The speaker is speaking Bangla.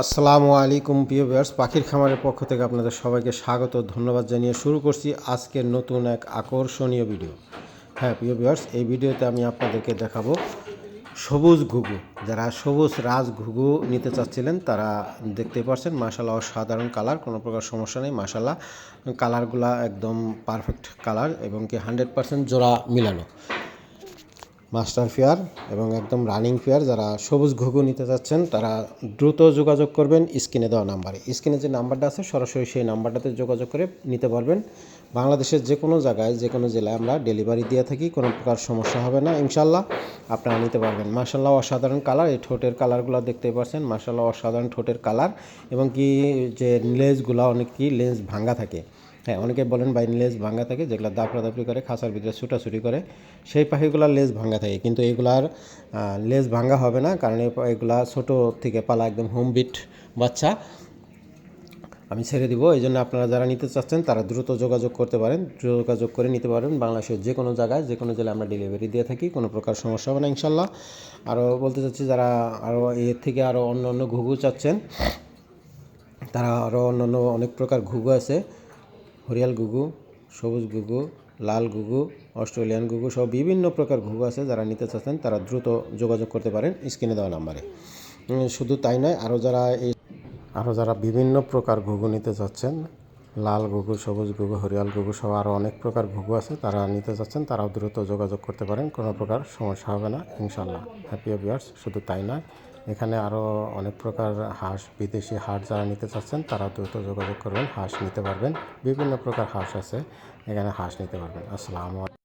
আসসালামু আলাইকুম প্রিয় ভিউয়ার্স, পাখির খামারের পক্ষ থেকে আপনাদের সবাইকে স্বাগত, ধন্যবাদ জানিয়ে শুরু করছি আজকের নতুন এক আকর্ষণীয় ভিডিও। হ্যাঁ প্রিয় ভিউয়ার্স, এই ভিডিওতে আমি আপনাদেরকে দেখাবো সবুজ ঘুঘু। যারা সবুজ রাজ ঘুঘু নিতে চাচ্ছিলেন, তারা দেখতে পাচ্ছেন মাশাল্লাহ অসাধারণ কালার, কোনো প্রকার সমস্যা নেই মাশাল্লাহ কালারগুলা একদম পারফেক্ট কালার এবং কি হান্ড্রেড পার্সেন্ট জোড়া মিলানো। মাস্টার ফেয়ার এবং একদম রানিং ফেয়ার যারা সবুজ ঘুঘু নিতে চাচ্ছেন তারা দ্রুত যোগাযোগ করবেন স্ক্রিনে দেওয়া নাম্বারে। স্ক্রিনে যে নাম্বারটা আছে, সরাসরি সেই নাম্বারটাতে যোগাযোগ করে নিতে পারবেন। বাংলাদেশের যে কোনো জায়গায়, যে কোনো জেলায় আমরা ডেলিভারি দিয়ে থাকি, কোনো প্রকার সমস্যা হবে না। ইনশাল্লাহ আপনারা নিতে পারবেন। মার্শাল্লাহ অসাধারণ কালার, এই ঠোঁটের কালারগুলো দেখতেই পাচ্ছেন। মার্শাল্লাহ অসাধারণ ঠোঁটের কালার এবং কি যে লেজগুলো অনেক কি লেন্স ভাঙ্গা থাকে। হ্যাঁ অনেকে বলেন ভাই লেজ ভাঙ্গা থাকে, যেগুলো দাপড়াদাপড়ি করে, খাঁচার ভিতরে ছুটাছুটি করে, সেই পাখিগুলোর লেজ ভাঙ্গা থাকে। কিন্তু এগুলার লেজ ভাঙ্গা হবে না, কারণ এগুলা ছোটো থেকে পালা একদম হোম বিট বাচ্চা। আমি ছেড়ে দিব, এই জন্য আপনারা যারা নিতে চাচ্ছেন, তারা দ্রুত যোগাযোগ করতে পারেন। যোগাযোগ করে নিতে পারেন বাংলাদেশের যে কোনো জায়গায় যে কোনো জেলায় আমরা ডেলিভারি দিয়ে থাকি, কোনো প্রকার সমস্যা হবে না, ইনশাল্লাহ। আরও বলতে চাচ্ছি, যারা আরও এর থেকে আরও অন্য অন্য ঘুঘু চাচ্ছেন, তারা আরও অন্য অন্য অনেক প্রকার ঘুঘু আছে। হরিয়াল ঘুঘু, সবুজ ঘুঘু, লাল ঘুঘু, অস্ট্রেলিয়ান ঘুঘু সব বিভিন্ন প্রকার ঘুঘু আছে যারা নিতে চাচ্ছেন, তারা দ্রুত যোগাযোগ করতে পারেন স্ক্রিনে দেওয়া নাম্বারে। শুধু তাই নয় আরও যারা এই আরও যারা বিভিন্ন প্রকার ঘুঘু নিতে চাচ্ছেন লাল ঘুঘু, সবুজ ঘুঘু, হরিয়াল ঘুঘু সহ আরও অনেক প্রকার ঘুঘু আছে। তারা নিতে চাচ্ছেন তারাও দ্রুত যোগাযোগ করতে পারেন, কোনো প্রকার সমস্যা হবে না ইনশাল্লাহ হ্যাপি বিয়ার্স শুধু তাই নয়, এখানে আরও অনেক প্রকার হাঁস, বিদেশি হাঁস যারা নিতে চাচ্ছেন তারা দ্রুত যোগাযোগ করবেন, হাঁস নিতে পারবেন, বিভিন্ন প্রকার হাঁস আছে, এখানে হাঁস নিতে পারবেন। আসসালামু